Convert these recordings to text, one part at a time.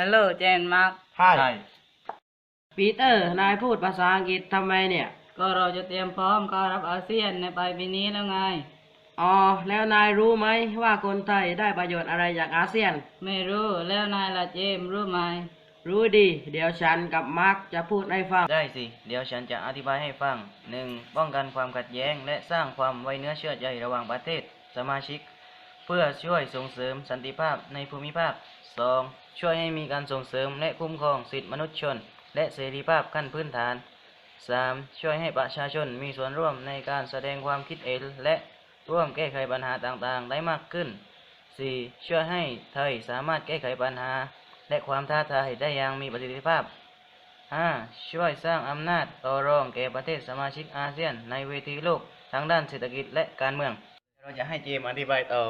Hello เจนมาร์กใช่ใช่ปีเตอร์ นายพูดภาษาอังกฤษทำไมเนี่ย ก็เราจะเตรียมพร้อมเข้ารับอาเซียนในปลายปีนี้แล้วไง อ๋อ แล้วนายรู้ไหมว่าคนไทยได้ประโยชน์อะไรจากอาเซียน ไม่รู้ แล้วนายละเจมส์รู้ไหม รู้ดี เดี๋ยวฉันกับมาร์กจะพูดให้ฟัง ได้สิ เดี๋ยวฉันจะอธิบายให้ฟัง 1. ป้องกันความขัดแย้ง และสร้างความไว้เนื้อเชื่อใจระหว่างประเทศสมาชิก เพื่อช่วยส่งเสริมสันติภาพในภูมิภาค 2. ช่วยให้มีการส่งเสริมและคุ้มครองสิทธิมนุษยชน และเสรีภาพขั้นพื้นฐาน 3. ช่วยให้ประชาชนมีส่วนร่วมในการแสดงความคิดเห็นและร่วมแก้ไขปัญหาต่างๆ ได้มากขึ้น 4. ช่วยให้ไทยสามารถแก้ไขปัญหา และความท้าทายได้อย่างมีประสิทธิภาพ 5. ช่วยสร้างอำนาจต่อรองแก่ประเทศสมาชิกอาเซียน ในเวทีโลกทั้งด้านเศรษฐกิจและการเมือง เราจะให้เจมส์อธิบายต่อ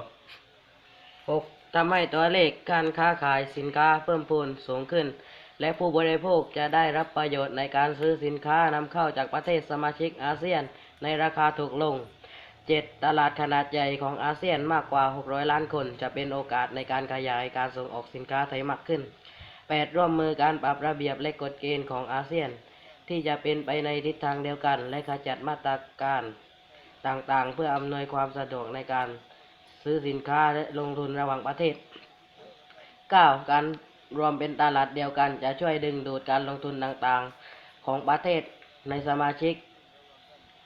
6. ทำให้ตัวเลขการค้าขายสินค้าเพิ่มพูนสูงขึ้น และผู้บริโภคจะได้รับประโยชน์ในการซื้อสินค้านำเข้าจากประเทศสมาชิกอาเซียนในราคาถูกลง 7. ตลาดขนาดใหญ่ของอาเซียนมากกว่า 600 ล้านคน จะเป็นโอกาสในการขยายการส่งออกสินค้าไทยมากขึ้น 8. ร่วมมือการปรับระเบียบและกฎเกณฑ์ของอาเซียน ที่จะเป็นไปในทิศทางเดียวกัน และขจัดมาตรการต่างๆ เพื่ออำนวยความสะดวกในการ ซื้อสินค้าและลงทุนระหว่างประเทศ 9. การรวมเป็นตลาดเดียวกันจะช่วยดึงดูดการลงทุนต่างๆ ของประเทศในสมาชิก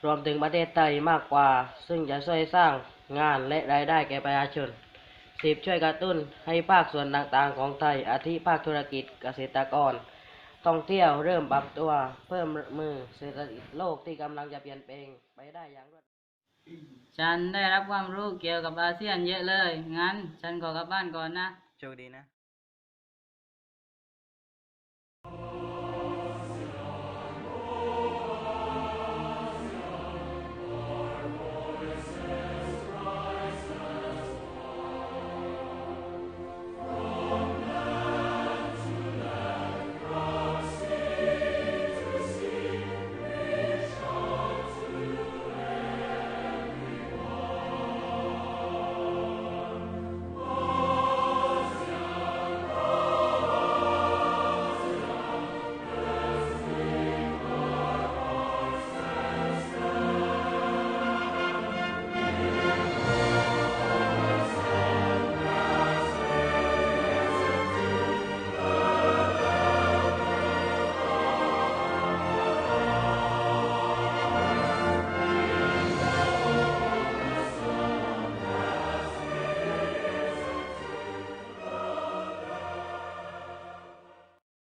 รวมถึงประเทศไทยมากกว่า ซึ่งจะช่วยสร้างงานและรายได้แก่ประชาชน 10. ช่วยกระตุ้นให้ภาคส่วนต่างๆ ของไทย อาทิภาคธุรกิจเกษตรกร ท่องเที่ยวเริ่มปรับตัวเพิ่มมือเศรษฐกิจโลกที่กำลังจะเปลี่ยนแปลงไปได้อย่างรวด ฉันได้รับความรู้เกี่ยวกับอาเซียนเยอะเลย งั้น ฉันขอกลับบ้านก่อนนะ โชคดีนะ